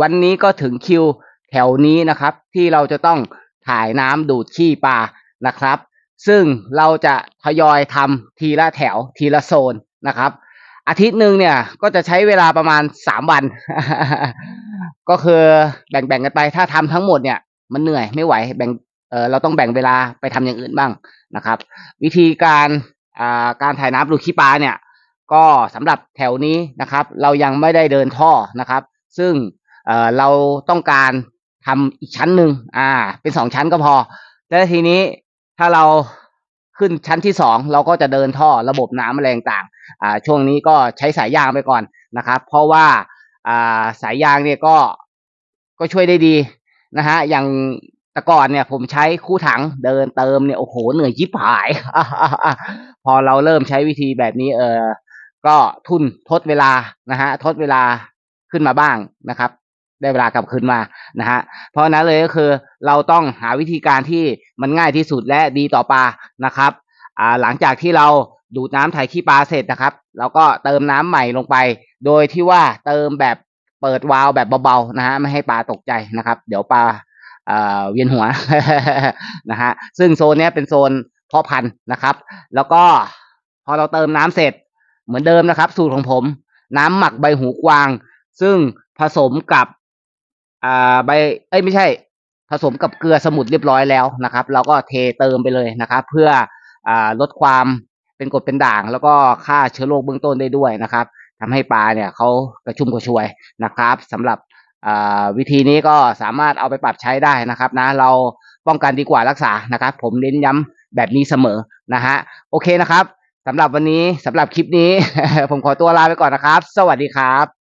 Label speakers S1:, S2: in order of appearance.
S1: วันนี้ก็ถึงคิวแถวนี้นะครับ ที่เราจะต้องถ่ายน้ำดูดขี้ปลานะครับ ซึ่งเราจะทยอยทำทีละแถวทีละโซนนะครับ อาทิตย์หนึ่งเนี่ยก็จะใช้เวลาประมาณสามวัน ก็คือแบ่งๆกันไปถ้าทำทั้งหมดเนี่ย มันเหนื่อยไม่ไหวแบ่งเออเราต้องแบ่งเวลาไปทำอย่างอื่นบ้างนะครับ วิธีการอ่าการถ่ายน้ำดูดขี้ปลาเนี่ย ก็สำหรับแถวนี้นะครับ เรายังไม่ได้เดินท่อนะครับ ซึ่ง เอ่อเราต้องการทำอีกชั้นหนึ่งอ่า เป็นสองชั้นก็พอ แล้วทีนี้ถ้าเราขึ้นชั้นที่สองเราก็จะเดินท่อระบบน้ำอะไรต่างอ่า ช่วงนี้ก็ใช้สายยางไปก่อนนะครับ เพราะว่าอ่าสายยางเนี่ยก็ก็ช่วยได้ดีนะฮะ อย่างแต่ก่อนเนี่ย ผมใช้คู่ถังเดินเติมเนี่ยโอ้โหเหนื่อยยิบหาย พอเราเริ่มใช้วิธีแบบนี้ เออก็ทุนทดเวลานะฮะทดเวลาขึ้นมาบ้างนะครับ ได้เวลากลับคืนมานะฮะเพราะนั้นเลยก็คือเราต้องหาวิธีการที่มันง่ายที่สุดและดีต่อปลานะครับอ่าหลังจากที่เราดูดน้ำถ่ายขี้ปลาเสร็จนะครับ เราก็เติมน้ำใหม่ลงไป โดยที่ว่าเติมแบบเปิดวาล์วแบบเบาๆนะฮะไม่ให้ปลาตกใจนะครับ เดี๋ยวปลาเอ่อเวียนหัวนะฮะซึ่งโซนนี้เป็นโซนเพาะพันธุ์นะครับ แล้วก็พอเราเติมน้ำเสร็จเหมือนเดิมนะครับ สูตรของผม น้ำหมักใบหูกวาง ซึ่งผสมกับ อ่าใบเอ้ยไม่ใช่ ผสมกับเกลือสมุนเรียบร้อยแล้วนะครับ เราก็เทเติมไปเลยนะครับ เพื่ออ่าลดความเป็นกรดเป็นด่าง แล้วก็ฆ่าเชื้อโรคเบื้องต้นได้ด้วยนะครับทำให้ปลาเนี่ยเขากระชุ่มกระชวยนะครับสำหรับอ่าวิธีนี้ก็สามารถเอาไปปรับใช้ได้นะครับนะเราป้องกันดีกว่ารักษานะครับ ผมเน้นย้ำแบบนี้เสมอนะฮะโอเคนะครับสำหรับวันนี้สำหรับคลิปนี้ ผมขอตัวลาไปก่อนนะครับ สวัสดีครับ